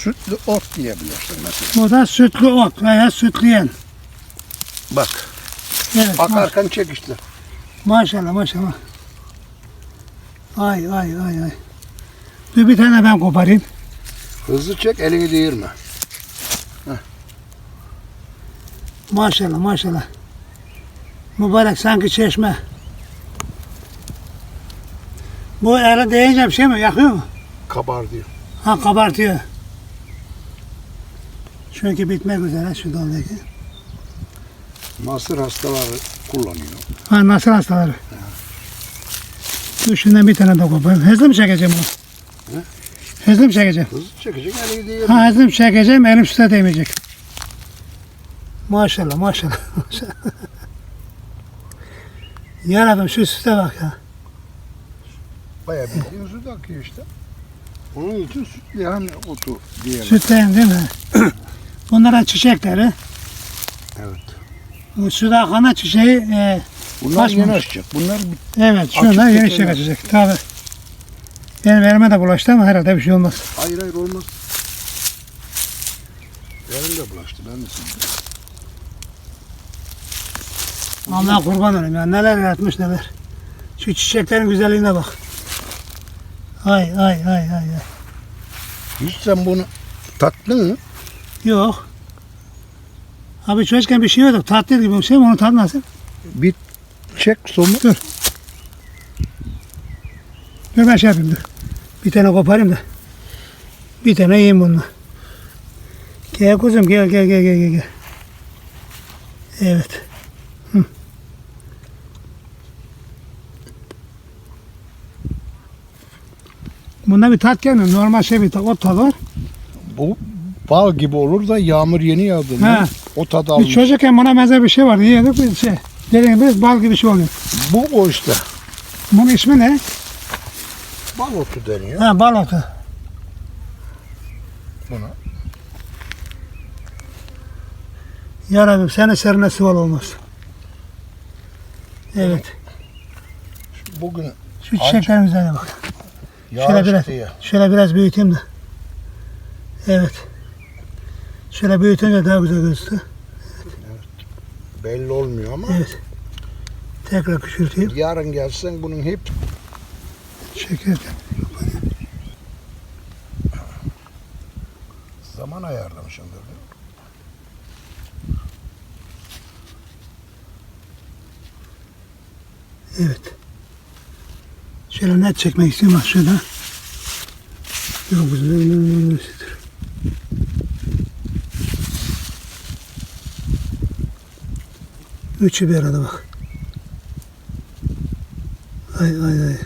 sütlü ot diyebilirsin mesela. Bu da sütlü ot veya sütleyen. Bak Evet. akarken çek işte. maşallah maşallah. Ay ay ay ay. Dur bir tane ben koparayım. Hızlı çek elini değirme. Maşallah maşallah. Mübarek sanki çeşme. Bu ele değince bir şey mi? Yakıyor mu? Kabar diyor. Ha kabartıyor. Çünkü bitmek üzere şu daldaki. Mısır hastaları kullanıyor. Ha nasıl hastaları? Dur şundan bir tane daha koparayım. Hızlı mı çekeceğim bunu? He? Hızlı mı çekeceğim? Hızlı çekecek elini değirme. Ha hızlı mı çekeceğim? Elim süte değmeyecek. Maşallah maşallah. maşallah. Yarabbim şu süte bak ya. Bayağı bildiğin süt akıyor işte. Onun için sütleyen otu diyelim. Sütleyen değil mi? Bunların çiçekleri. Evet. Bu suda akana çiçeği e, Bunlar yeni açacak. Bunlar evet şunlar Açık yeni çiçek açacak. Tabi. Benim elime de bulaştı ama herhalde bir şey olmaz. hayır hayır olmaz. Benim de bulaştı. Ben de sildim. Allah kurban olayım ya neler yaratmış neler. Şu çiçeklerin güzelliğine bak. Ay ay ay ay ay. Hiç sen bunu tattın mı? Yok. Abi çocukken bir şey yiyorduk. Tatlı gibi bir şey mi? Onun tadı nasıl? Bir çek somut. Dur ben şey yapayım dur. Bir tane koparayım da. Bir tane yiyeyim bununla. Gel kuzum gel gel gel gel gel. Evet. Hı. Bunda bir tat gelmiyor. Normal şey bir tat. O tadı var. Bu bal gibi olur da yağmur yeni yağdığında He. o tadı Biz almış. çocukken buna benzer bir şey vardı. Yiyorduk bir şey. Dediğim gibi bal gibi şey oluyor. Bu o işte. Bunun ismi ne? Bal otu deniyor Ha bal otu. buna. Ya Rabbim sen eserine sıval olmaz. Evet. Bugün Şu çiçeklerin üzerine bak. Şöyle biraz, diye. şöyle biraz büyüteyim de. Evet. Şöyle büyütünce daha güzel gözüktü. Belli olmuyor ama Evet. Tekrar küçülteyim. yarın gelsen bunun hep Şeker. zaman ayarlamışımdır. Evet. Şöyle net çekmek istiyorum bak şurada. Yok güzel. Üçü bir arada bak. Ay ay ay.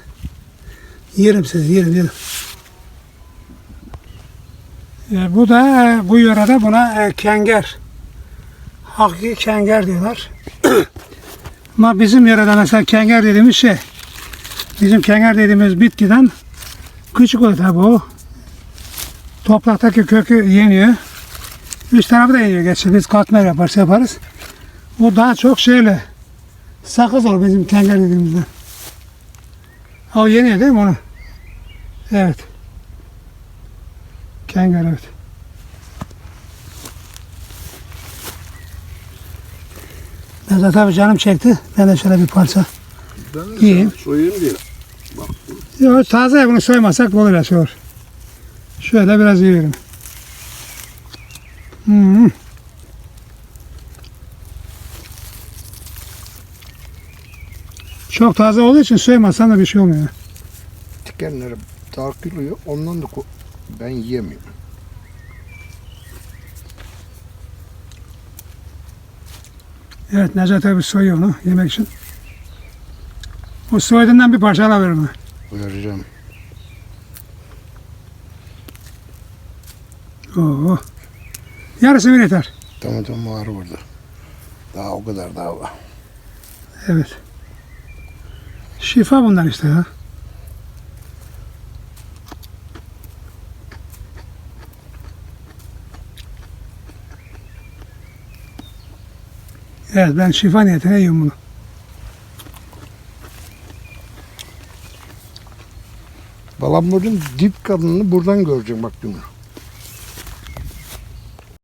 Yerim seni yerim yerim. E, bu da bu yörede buna e, kenger. Hakiki kenger diyorlar. Ama bizim yörede mesela kenger dediğimiz şey, bizim kenger dediğimiz bitkiden küçük oluyor tabi o. Topraktaki kökü yeniyor. Üst tarafı da yeniyor geçti. Biz katmer yaparız yaparız. O daha çok şeyle sakız olur bizim kenger dediğimizde. O yeniyor değil mi onu? Evet. Kenger evet. Ben de tabii canım çekti. Ben de şöyle bir parça. Ben İyi. soyayım diye. Bak Yok taze bunu soymasak böyle soğur. Şöyle biraz yiyorum. Hmm. Çok taze olduğu için soymasan da bir şey olmuyor. dikenleri takılıyor. Ondan da ben yiyemiyorum. Evet Necati abi soyuyor onu yemek için. O soyduğundan bir parça alabilirim. Vereceğim. Oo. Yarısı bir yeter. Tamam tamam var burada. Daha o kadar daha var. Evet. Şifa bunlar işte ya. Evet ben şifa niyetine yiyorum bunu. Balamurun dip kadını buradan göreceğim bak bunu.